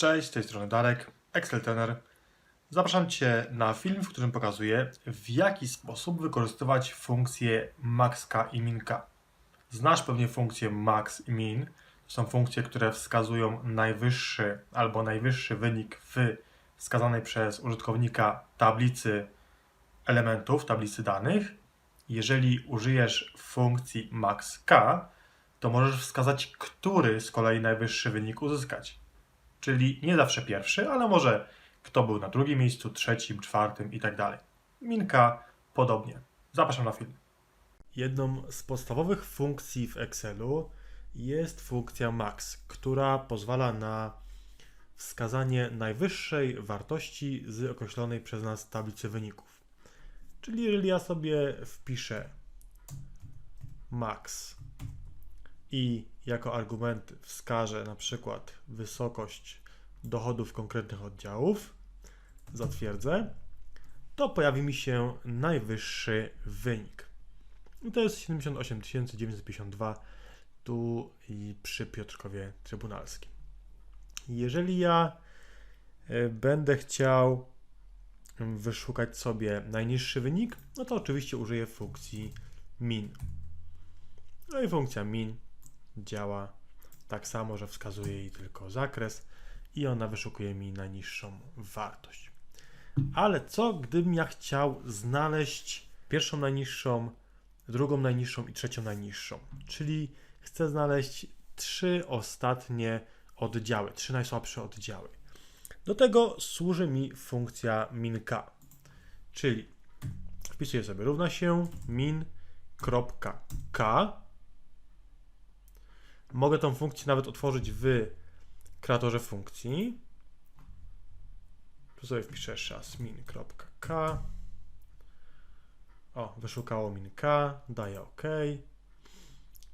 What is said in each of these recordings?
Cześć, z tej strony Darek, Excel Tener. Zapraszam Cię na film, w którym pokazuję, w jaki sposób wykorzystywać funkcje maxka i minka. Znasz pewnie funkcje max i min. To są funkcje, które wskazują najwyższy albo najwyższy wynik w wskazanej przez użytkownika tablicy elementów, tablicy danych. Jeżeli użyjesz funkcji maxk, to możesz wskazać, który z kolei najwyższy wynik uzyskać czyli nie zawsze pierwszy, ale może kto był na drugim miejscu, trzecim, czwartym i tak dalej. Minka podobnie. Zapraszam na film. Jedną z podstawowych funkcji w Excelu jest funkcja max, która pozwala na wskazanie najwyższej wartości z określonej przez nas tablicy wyników. Czyli jeżeli ja sobie wpiszę max i jako argument wskażę na przykład wysokość dochodów konkretnych oddziałów, zatwierdzę, to pojawi mi się najwyższy wynik. I to jest 78 952 tu i przy Piotrkowie Trybunalskim. Jeżeli ja e, będę chciał wyszukać sobie najniższy wynik, no to oczywiście użyję funkcji min. No i funkcja min działa tak samo, że wskazuje jej tylko zakres i ona wyszukuje mi najniższą wartość. Ale co gdybym ja chciał znaleźć pierwszą najniższą, drugą najniższą i trzecią najniższą? Czyli chcę znaleźć trzy ostatnie oddziały, trzy najsłabsze oddziały. Do tego służy mi funkcja min_k, czyli wpisuję sobie równa się min.k Mogę tą funkcję nawet otworzyć w kreatorze funkcji. Tu sobie wpiszę jeszcze raz min.k. O, wyszukało min.k, daję OK.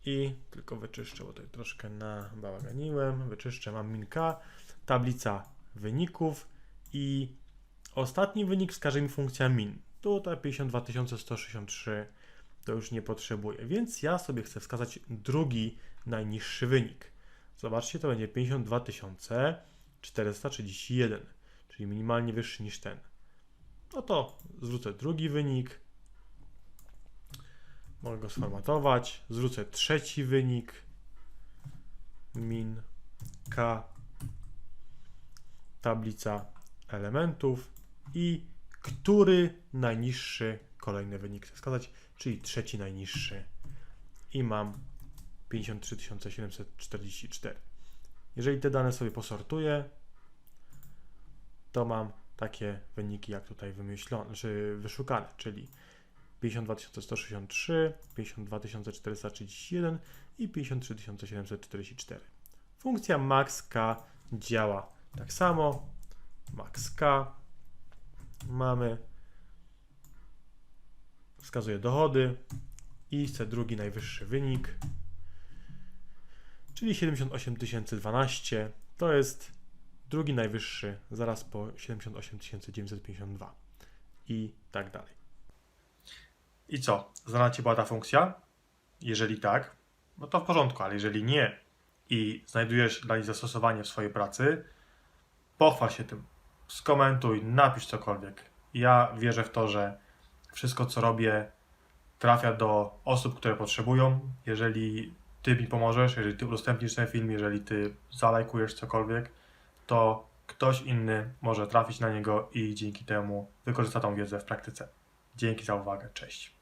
I tylko wyczyszczę, bo tutaj troszkę nabałaganiłem. Wyczyszczę, mam min.k, tablica wyników i ostatni wynik wskaże mi funkcja min. Tutaj 52 163 to już nie potrzebuję, więc ja sobie chcę wskazać drugi najniższy wynik. Zobaczcie, to będzie 52 431, czyli minimalnie wyższy niż ten. No to zwrócę drugi wynik. Mogę go sformatować. Zwrócę trzeci wynik. Min K. Tablica elementów i który najniższy kolejny wynik wskazać, czyli trzeci najniższy. I mam 53 744. Jeżeli te dane sobie posortuję, to mam takie wyniki, jak tutaj wymyślone, czy wyszukane, czyli 52 163, 52 431 i 53 744. Funkcja maxk działa tak samo. maxk mamy, wskazuje dochody i chcę drugi najwyższy wynik, czyli 78 012. To jest drugi najwyższy, zaraz po 78 952 i tak dalej. I co? Znana Ci była ta funkcja? Jeżeli tak, no to w porządku, ale jeżeli nie i znajdujesz dla niej zastosowanie w swojej pracy, pochwal się tym, skomentuj, napisz cokolwiek. Ja wierzę w to, że wszystko co robię trafia do osób, które potrzebują. Jeżeli ty mi pomożesz, jeżeli ty udostępnisz ten film, jeżeli ty zalajkujesz cokolwiek, to ktoś inny może trafić na niego i dzięki temu wykorzysta tą wiedzę w praktyce. Dzięki za uwagę, cześć.